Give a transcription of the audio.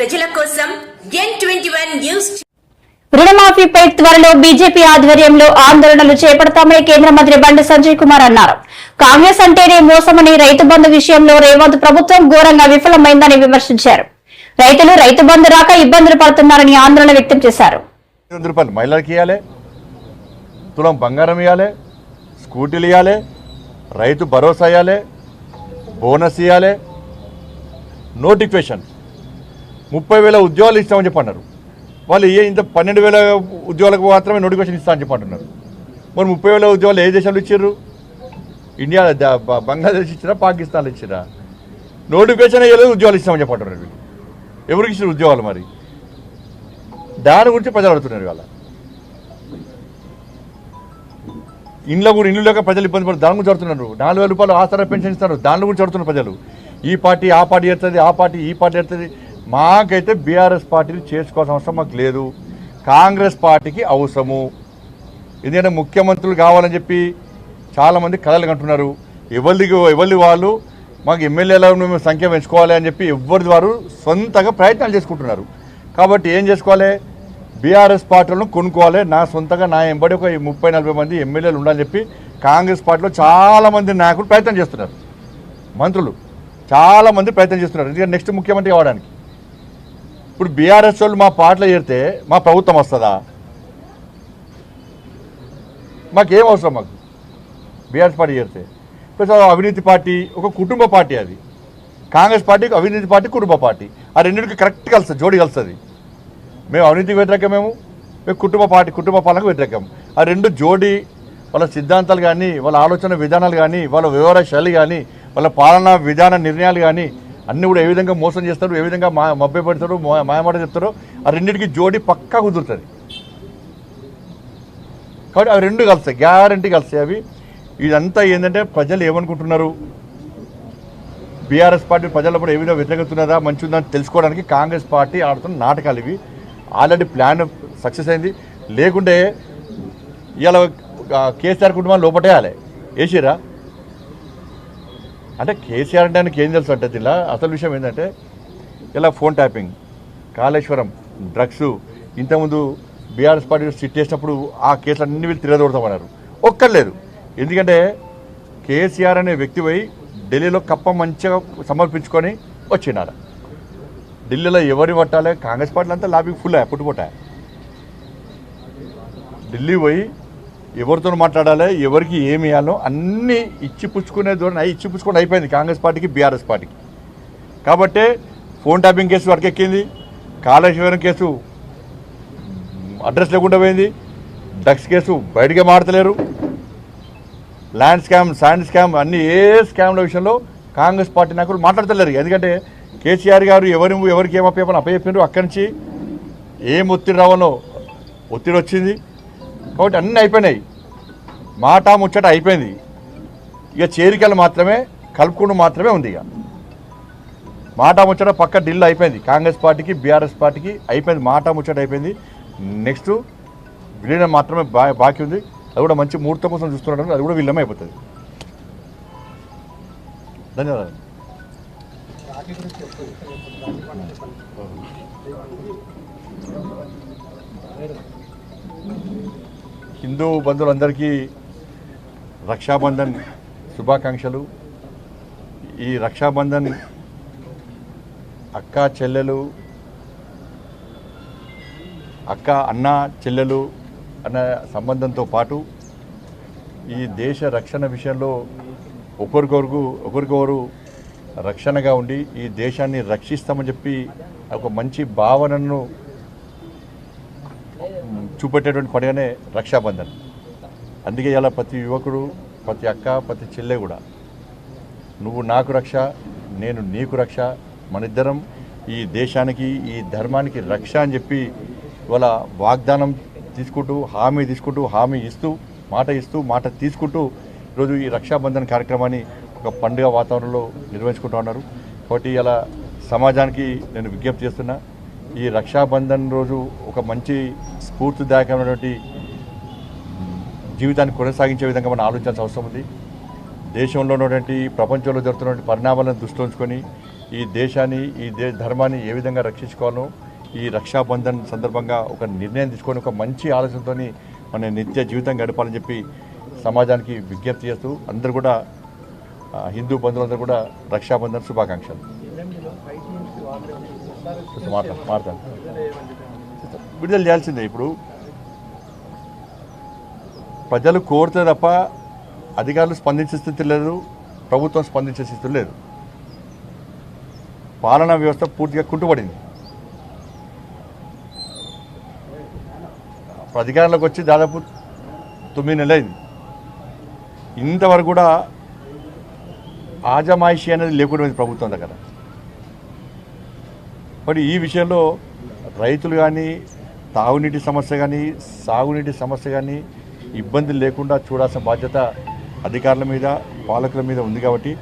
ప్రజల కోసం ఎన్ ట్వంటీ రుణమాఫీపై త్వరలో బీజేపీ ఆధ్వర్యంలో ఆందోళనలు చేపడతామని కేంద్ర మంత్రి బండి సంజయ్ కుమార్ అన్నారు. కాంగ్రెస్ అంటేనే మోసమని రైతు బంధు విషయంలో రేవంత్ ప్రభుత్వం ఘోరంగా విఫలమైందని విమర్శించారు. రైతులు రైతు బంధు రాక ఇబ్బందులు పడుతున్నారని ఆందోళన వ్యక్తం చేశారు. మహిళలకు ఇవ్వాలి తులం బంగారం ఇవ్వాలి స్కూటీలు ఇవ్వాలి రైతు భరోసా ఇవ్వాలి బోనస్ ఇవ్వాలి నోటిఫికేషన్ ముప్పై వేల ఉద్యోగాలు ఇస్తామని చెప్పన్నారు. వాళ్ళు ఏ ఇంత పన్నెండు వేల ఉద్యోగాలకు మాత్రమే నోటిఫికేషన్ ఇస్తా అని చెప్పంటున్నారు. మరి ముప్పై వేల ఉద్యోగాలు ఏ దేశంలో ఇచ్చారు ఇండియా బంగ్లాదేశ్ ఇచ్చినా పాకిస్తాన్లో ఇచ్చినా నోటిఫికేషన్ అయ్యలేదు ఉద్యోగాలు ఇస్తామని చెప్పంటున్నారు వీళ్ళు. ఎవరికి ఇచ్చిన ఉద్యోగాలు మరి? దాని గురించి ప్రజలు అడుగుతున్నారు ఇవాళ. ఇంట్లో కూడా ఇంట్లో లేక ప్రజలు ఇబ్బంది పడుతుంది దాని గురించి అడుగుతున్నారు. నాలుగు వేల రూపాయలు ఆసరా పెన్షన్ ఇస్తారు. దాని గురించి అడుగుతున్నారు ప్రజలు. ఈ పార్టీ ఆ పార్టీ ఎడుతుంది ఆ పార్టీ ఈ పార్టీ ఎడుతుంది మాకైతే బీఆర్ఎస్ పార్టీని చేసుకోవాల్సిన అవసరం మాకు లేదు. కాంగ్రెస్ పార్టీకి అవసరము. ఎందుకంటే ముఖ్యమంత్రులు కావాలని చెప్పి చాలామంది కథలు కంటున్నారు. ఎవరిది ఎవరి వాళ్ళు? మాకు ఎమ్మెల్యేల మేము సంఖ్య పెంచుకోవాలి అని చెప్పి ఎవరిది వారు సొంతగా ప్రయత్నాలు చేసుకుంటున్నారు. కాబట్టి ఏం చేసుకోవాలి? బీఆర్ఎస్ పార్టీలను కొనుక్కోవాలి. నా సొంతంగా నా ఎంబడి ఒక ముప్పై నలభై మంది ఎమ్మెల్యేలు ఉండాలని చెప్పి కాంగ్రెస్ పార్టీలో చాలామంది నాయకులు ప్రయత్నం చేస్తున్నారు. మంత్రులు చాలామంది ప్రయత్నం చేస్తున్నారు. ఎందుకంటే నెక్స్ట్ ముఖ్యమంత్రి కావడానికి. ఇప్పుడు బీఆర్ఎస్ వాళ్ళు మా పార్టీలో చేరితే మా ప్రభుత్వం వస్తుందా? మాకేం అవసరం మాకు? బీఆర్ఎస్ పార్టీ చేరితే ప్లస్ అవినీతి పార్టీ ఒక కుటుంబ పార్టీ అది. కాంగ్రెస్ పార్టీ అవినీతి పార్టీ కుటుంబ పార్టీ. ఆ రెండింటికి కరెక్ట్ కలుస్తుంది జోడి కలుస్తుంది మేము అవినీతికి వ్యతిరేకమేము మేము. కుటుంబ పార్టీ కుటుంబ పాలనకు వ్యతిరేకం. ఆ రెండు జోడి వాళ్ళ సిద్ధాంతాలు కానీ వాళ్ళ ఆలోచన విధానాలు కానీ వాళ్ళ వివర శైలి కానీ వాళ్ళ పాలనా విధాన నిర్ణయాలు కానీ అన్నీ కూడా ఏ విధంగా మోసం చేస్తారు ఏ విధంగా మా మభ్య పెడతారు మా- మాయమాట చెప్తారో ఆ రెండింటికి జోడి పక్కా కుదురుతుంది. కాబట్టి అవి రెండు కలుస్తాయి గ్యారంటీ కలుస్తాయి అవి. ఇదంతా ఏంటంటే ప్రజలు ఏమనుకుంటున్నారు? బీఆర్ఎస్ పార్టీ ప్రజలప్పుడు ఏ విధంగా వ్యతిరేకతున్నదా మంచి ఉందని తెలుసుకోవడానికి కాంగ్రెస్ పార్టీ ఆడుతున్న నాటకాలు ఇవి. ఆల్రెడీ ప్లాన్ సక్సెస్ అయింది. లేకుంటే ఇవాళ కేసీఆర్ కుటుంబాన్ని లోపటేయాలి వేసిరా అంటే కేసీఆర్ అంటే ఆయనకి ఏం తెలుసు అంటే ఇలా అసలు విషయం ఏంటంటే ఇలా ఫోన్ ట్యాపింగ్ కాళేశ్వరం డ్రగ్స్ ఇంతకుముందు బీఆర్ఎస్ పార్టీ సిట్ చేసినప్పుడు ఆ కేసులు అన్ని వీళ్ళు తిరగదోడతామన్నారు. ఒక్కర్లేదు ఎందుకంటే కేసీఆర్ అనే వ్యక్తి పోయి ఢిల్లీలో కప్ప మంచిగా సమర్పించుకొని వచ్చినారు ఢిల్లీలో ఎవరిని పట్టాలి? కాంగ్రెస్ పార్టీలు అంతా లాబీ ఫుల్ పుట్టుపోటా ఢిల్లీ పోయి ఎవరితో మాట్లాడాలి ఎవరికి ఏమి ఇవ్వాలో అన్నీ ఇచ్చి పుచ్చుకునే ధోరణి అయి ఇచ్చి పుచ్చుకొని అయిపోయింది కాంగ్రెస్ పార్టీకి బీఆర్ఎస్ పార్టీకి. కాబట్టే ఫోన్ ట్యాపింగ్ కేసు వరకెక్కింది కాళేశ్వరం కేసు అడ్రస్ లేకుండా పోయింది డ్రగ్స్ కేసు బయటకే మాడతలేరు ల్యాండ్ స్కామ్ శాండ్ స్కామ్ అన్ని ఏ స్కామ్ల విషయంలో కాంగ్రెస్ పార్టీ నాయకులు మాట్లాడతలేరు. ఎందుకంటే కేసీఆర్ గారు ఎవరి ఎవరికి ఏం అప్పయ్యని అప్పయ్యారు అక్కడి నుంచి ఏం ఒత్తిడి రావాలో ఒత్తిడి వచ్చింది. కాబట్టి అన్నీ అయిపోయినాయి. మాట ముచ్చట అయిపోయింది. ఇక చేరికలు మాత్రమే కలుపుకుండా మాత్రమే ఉంది ఇక. మాట ముచ్చట పక్క ఢిల్లీ అయిపోయింది. కాంగ్రెస్ పార్టీకి బీఆర్ఎస్ పార్టీకి అయిపోయింది. మాట ముచ్చట అయిపోయింది. నెక్స్ట్ విలీనం మాత్రమే బా బాకీ ఉంది. అది కూడా మంచి ముహూర్తం కోసం చూస్తున్నాడు. అది కూడా విలీనం అయిపోతుంది. ధన్యవాదాలు. హిందూ బంధువులందరికీ రక్షాబంధన్ శుభాకాంక్షలు. ఈ రక్షాబంధన్ అక్క చెల్లెలు అక్క అన్న చెల్లెలు అన్న సంబంధంతో పాటు ఈ దేశ రక్షణ విషయంలో ఒకరికొరకు ఒకరికొకరు రక్షణగా ఉండి ఈ దేశాన్ని రక్షిస్తామని చెప్పి ఒక మంచి భావనను చూపెట్టేటువంటి పండుగనే రక్షాబంధన్. అందుకే ఇలా ప్రతి యువకుడు ప్రతి అక్క ప్రతి చెల్లె కూడా నువ్వు నాకు రక్ష నేను నీకు రక్ష మనిద్దరం ఈ దేశానికి ఈ ధర్మానికి రక్ష అని చెప్పి ఇవాళ వాగ్దానం తీసుకుంటూ హామీ తీసుకుంటూ హామీ ఇస్తూ మాట ఇస్తూ మాట తీసుకుంటూ ఈరోజు ఈ రక్షాబంధన్ కార్యక్రమాన్ని ఒక పండుగ వాతావరణంలో నిర్వహించుకుంటూ ఉన్నారు. కాబట్టి ఇలా సమాజానికి నేను విజ్ఞప్తి చేస్తున్నా ఈ రక్షాబంధన్ రోజు ఒక మంచి స్ఫూర్తిదాయకమైనటువంటి జీవితాన్ని కొనసాగించే విధంగా మనం ఆలోచించాల్సిన అవసరం ఉంది. దేశంలో ఉన్నటువంటి ప్రపంచంలో జరుగుతున్నటువంటి పరిణామాలను దృష్టిలో ఉంచుకొని ఈ దేశాన్ని ఈ దే ధర్మాన్ని ఏ విధంగా రక్షించుకోవాలో ఈ రక్షాబంధన్ సందర్భంగా ఒక నిర్ణయం తీసుకొని ఒక మంచి ఆలోచనతో మన నిత్య జీవితం గడపాలని చెప్పి సమాజానికి విజ్ఞప్తి చేస్తూ అందరూ కూడా హిందూ బంధువులందరూ కూడా రక్షాబంధన్ శుభాకాంక్షలు. మాట్లాడు మాట్లాడు విడుదల చేయాల్సిందే ఇప్పుడు. ప్రజలు కోరితే తప్ప అధికారులు స్పందించే స్థితి లేదు ప్రభుత్వం స్పందించే స్థితి లేదు. పాలనా వ్యవస్థ పూర్తిగా కుంటుపడింది. అధికారంలోకి వచ్చి దాదాపు తొమ్మిది నెలలైంది ఇంతవరకు కూడా ఆజమాయిషి అనేది లేకుండా ప్రభుత్వం దగ్గర. మరి ఈ విషయంలో రైతులు కానీ తాగునీటి సమస్య కానీ సాగునీటి సమస్య కానీ ఇబ్బందులు లేకుండా చూడాల్సిన బాధ్యత అధికారుల మీద పాలకుల మీద ఉంది కాబట్టి